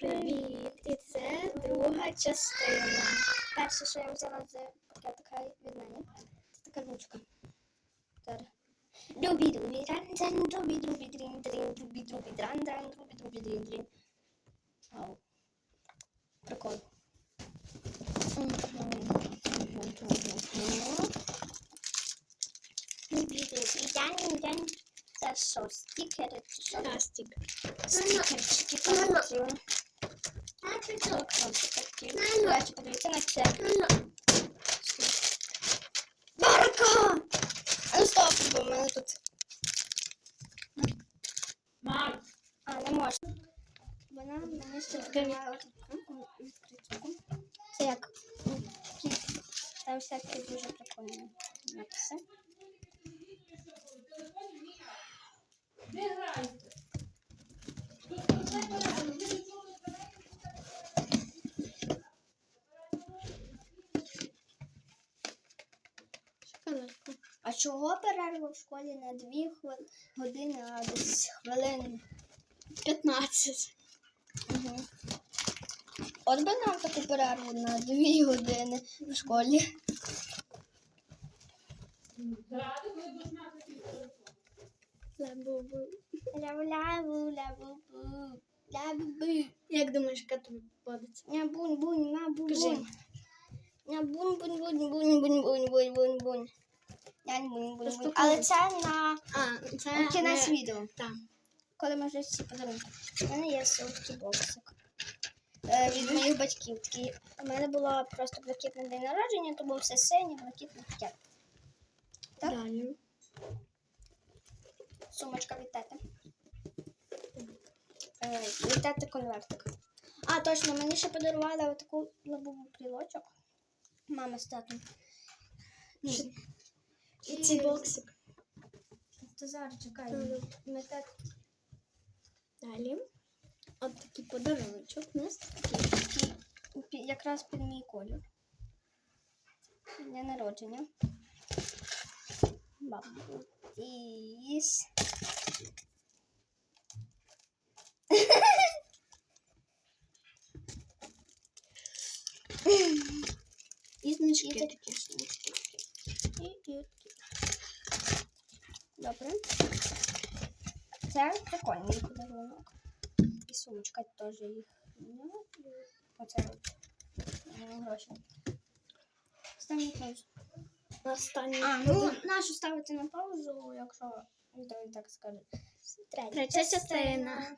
привіт! І це друга частина. Перше, що я взяла з пакетика від мене, це така ручка. Дубі дубі дран дран дубі дубі дрін дрін дубі дубі дран дран дубі дубі дрін дрін. Ау. Прикол. Дубі дубі дран дран. Це що, стікери чи що? Пластик. Стікерчики такі. Давайте подивіться на це. Ну стоп, бо мене тут. Мам, А, не можна. Вона мене ще відкритку. Це як. Там всякі дуже прикольні написи. Шоколадку. А чого перерва в школі на 2 хвили- години, а десь хвилин 15. Угу. От би нам таку перерву на дві години в школі. Як думаєш, яка тобі подобається? Ня бунь бунь на бунь Ня бунь бунь бунь бунь бунь бунь бунь бунь бунь. Ня бунь бунь бунь. Але це на А, це кінець не- відео. Так. Коли ми вже всі подарунки. У мене є солодкий боксик. Е, від моїх батьків. Такий. У мене було просто блакитний день народження, то був все синій, блакитний пакет. Так? Далі. Сумочка від тети. Е, від тети конвертик. А, точно, мені ще подарували таку лабову брілочок. Мама з татом. Ні. І цей боксик. То зараз чекай. Ми так Далі. От такий подаруночок у нас. такий, якраз під мій колір. Дня народження. Бабутіс. І значки І такі. І, і. Добре. Це прикольний подарунок. І сумочка теж їх. Ну, Оце от. е, гроші. Став на паузу. Останній. А, ну, нашу ставити на паузу, якщо і так скаже. Третя частина.